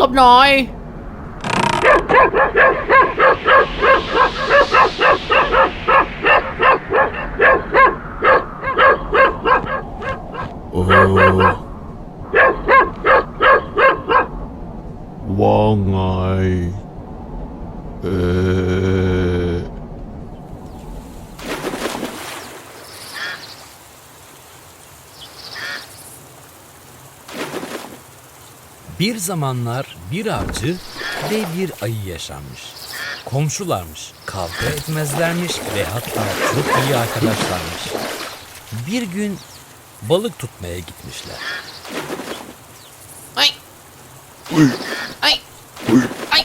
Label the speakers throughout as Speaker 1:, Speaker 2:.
Speaker 1: ลบหน่อย
Speaker 2: เว่าไง เออ
Speaker 3: Bir zamanlar bir avcı ve bir ayı yaşanmış. Komşularmış, kavga etmezlermiş ve hatta çok iyi arkadaşlarmış. Bir gün balık tutmaya gitmişler.
Speaker 1: Ay. Ay. Ay. Ay.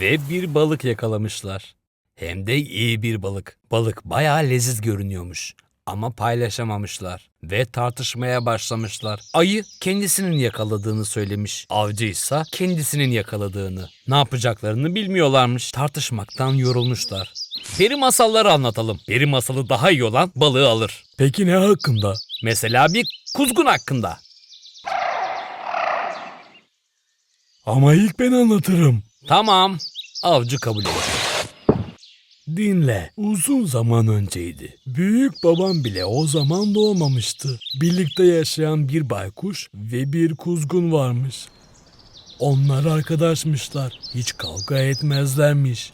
Speaker 3: Ve bir balık yakalamışlar. Hem de iyi bir balık. Balık bayağı leziz görünüyormuş. Ama paylaşamamışlar ve tartışmaya başlamışlar. Ayı kendisinin yakaladığını söylemiş. Avcı ise kendisinin yakaladığını. Ne yapacaklarını bilmiyorlarmış. Tartışmaktan yorulmuşlar. Peri masalları anlatalım. Peri masalı daha iyi olan balığı alır. Peki ne hakkında? Mesela bir kuzgun hakkında. Ama ilk ben anlatırım. Tamam. Avcı kabul etti. Dinle. Uzun zaman önceydi. Büyük babam bile o zaman doğmamıştı. Birlikte yaşayan bir baykuş ve bir kuzgun varmış. Onlar arkadaşmışlar. Hiç kavga etmezlermiş.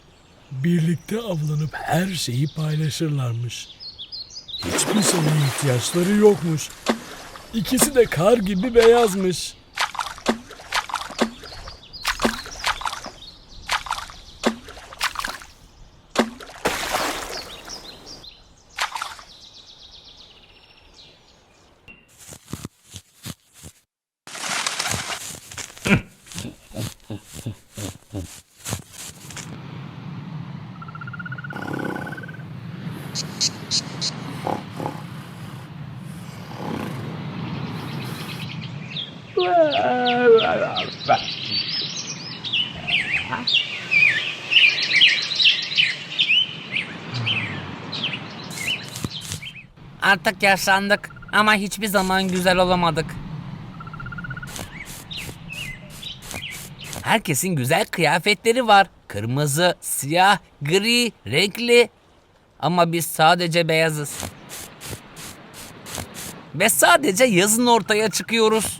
Speaker 3: Birlikte avlanıp her şeyi paylaşırlarmış. Hiçbir şeye ihtiyaçları yokmuş. İkisi de kar gibi beyazmış.
Speaker 1: Artık yaşlandık ama hiçbir zaman güzel olamadık. Herkesin güzel kıyafetleri var. Kırmızı, siyah, gri, renkli. Ama biz sadece beyazız. Ve sadece yazın ortaya çıkıyoruz.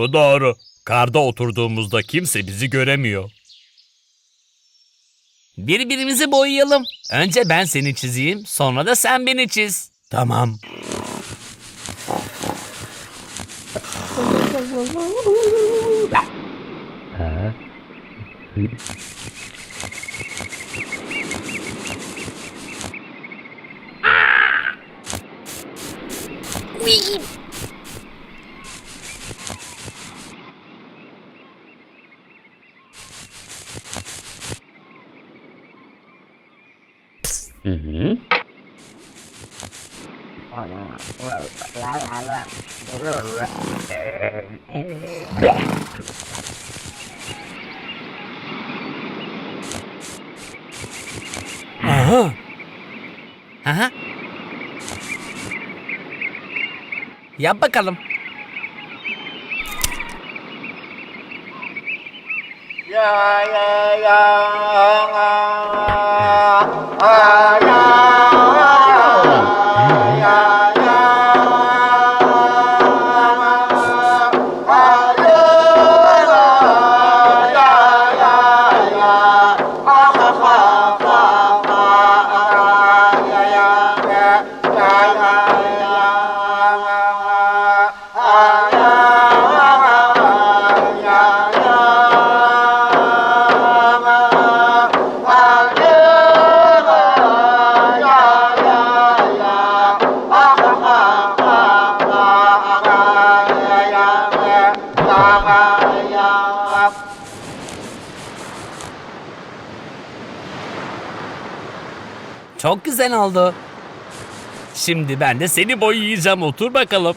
Speaker 3: Bu doğru. Karda oturduğumuzda kimse bizi göremiyor.
Speaker 1: Birbirimizi boyayalım. Önce ben seni çizeyim, sonra da sen beni çiz.
Speaker 3: Tamam. Mm-hmm.
Speaker 1: Uh-huh. Uh-huh. Apa kalem? Ya Ya ya ya. ya. Çok güzel oldu. Şimdi ben de seni boyayacağım. Otur bakalım.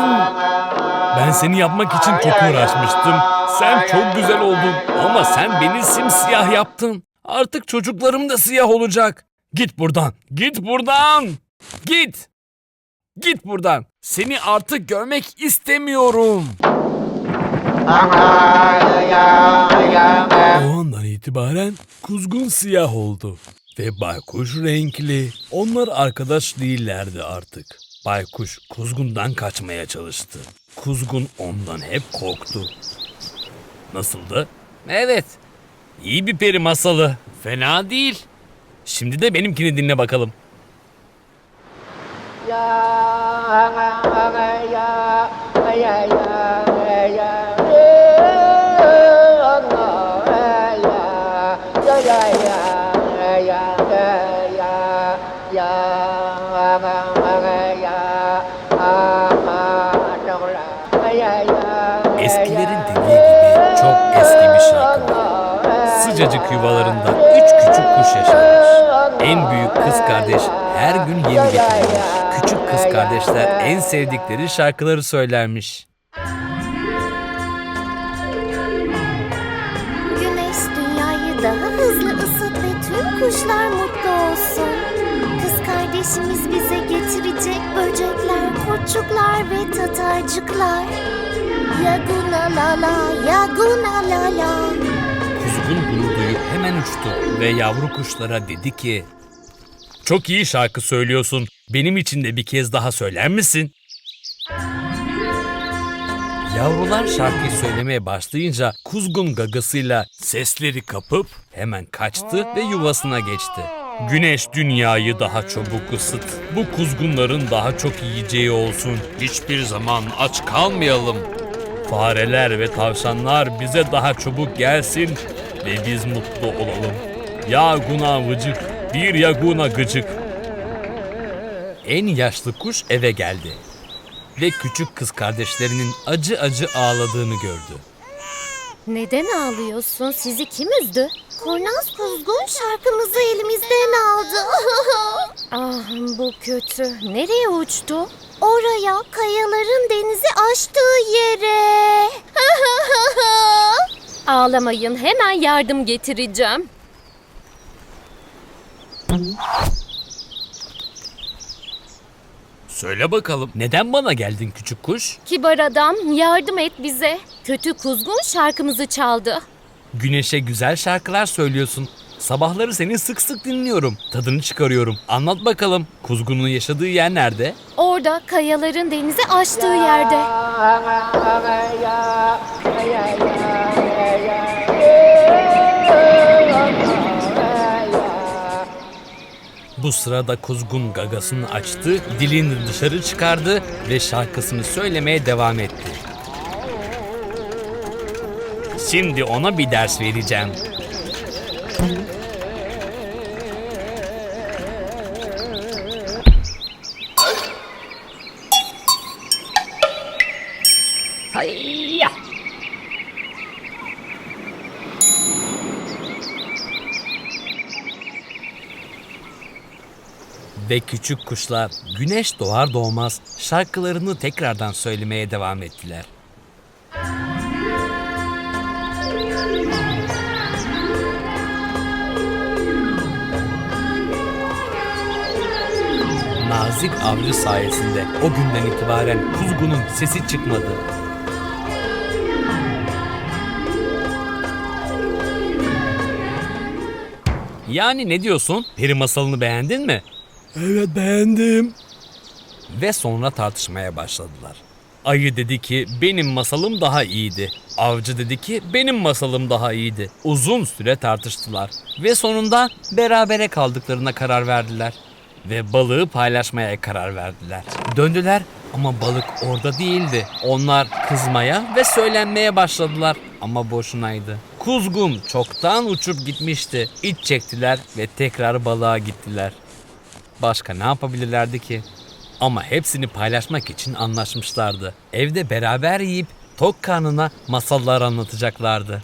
Speaker 3: Ben seni yapmak için çok uğraşmıştım. Sen çok güzel oldun ama sen beni simsiyah yaptın. Artık çocuklarım da siyah olacak. Git buradan. Git buradan. Git. Git buradan. Seni artık görmek istemiyorum. O andan itibaren kuzgun siyah oldu. Ve baykuş renkli. Onlar arkadaş değillerdi artık. Baykuş kuzgundan kaçmaya çalıştı. Kuzgun ondan hep korktu. Nasıldı?
Speaker 1: Evet.
Speaker 3: İyi bir peri masalı. Fena değil. Şimdi de benimkini dinle bakalım. Eskilerin dediği gibi çok eski bir şarkı. Sıcacık yuvalarında üç küçük kuş yaşarmış. En büyük kız kardeş her gün yem getirirmiş. Küçük kız kardeşler en sevdikleri şarkıları söylermiş.
Speaker 4: Güneş dünyayı daha hızlı ısıt ve tüm kuşlar mutlu olsun. Kız kardeşimiz bize getirecek böcekler, kurtçuklar ve tatarcıklar. Yaguna la la, yaguna la la.
Speaker 3: Kuzgun bunu duyup hemen uçtu ve yavru kuşlara dedi ki Çok iyi şarkı söylüyorsun. Benim için de bir kez daha söyler misin? Yavrular şarkıyı söylemeye başlayınca kuzgun gagasıyla sesleri kapıp hemen kaçtı ve yuvasına geçti. Güneş dünyayı daha çabuk ısıt. Bu kuzgunların daha çok yiyeceği olsun. Hiçbir zaman aç kalmayalım. Fareler ve tavşanlar bize daha çabuk gelsin ve biz mutlu olalım. Yaguna vıcık, bir yaguna gıcık. En yaşlı kuş eve geldi ve küçük kız kardeşlerinin acı acı ağladığını gördü.
Speaker 4: Neden ağlıyorsun? Sizi kim üzdü? Kurnaz kuzgun şarkımızı elimizden aldı. ah bu kötü. Nereye uçtu? Oraya kayaların denizi aştığı yere. Ağlamayın hemen yardım getireceğim.
Speaker 3: Söyle bakalım neden bana geldin küçük kuş?
Speaker 4: Kibar adam yardım et bize. Kötü kuzgun şarkımızı çaldı.
Speaker 3: Güneşe güzel şarkılar söylüyorsun. Sabahları seni sık sık dinliyorum. Tadını çıkarıyorum. Anlat bakalım. Kuzgunun yaşadığı yer nerede?
Speaker 4: Orada kayaların denizi aştığı yerde.
Speaker 3: Bu sırada kuzgun gagasını açtı, dilini dışarı çıkardı ve şarkısını söylemeye devam etti. Şimdi ona bir ders vereceğim. Ve küçük kuşlar güneş doğar doğmaz şarkılarını tekrardan söylemeye devam ettiler. Nazik avcı sayesinde o günden itibaren kuzgunun sesi çıkmadı. Yani ne diyorsun? Peri masalını beğendin mi? Evet beğendim. Ve sonra tartışmaya başladılar. Ayı dedi ki benim masalım daha iyiydi. Avcı dedi ki benim masalım daha iyiydi. Uzun süre tartıştılar ve sonunda berabere kaldıklarına karar verdiler. Ve balığı paylaşmaya karar verdiler. Döndüler ama balık orada değildi. Onlar kızmaya ve söylenmeye başladılar ama boşunaydı. Kuzgun çoktan uçup gitmişti. İç çektiler ve tekrar balığa gittiler. Başka ne yapabilirlerdi ki? Ama hepsini paylaşmak için anlaşmışlardı. Evde beraber yiyip tok karnına masallar anlatacaklardı.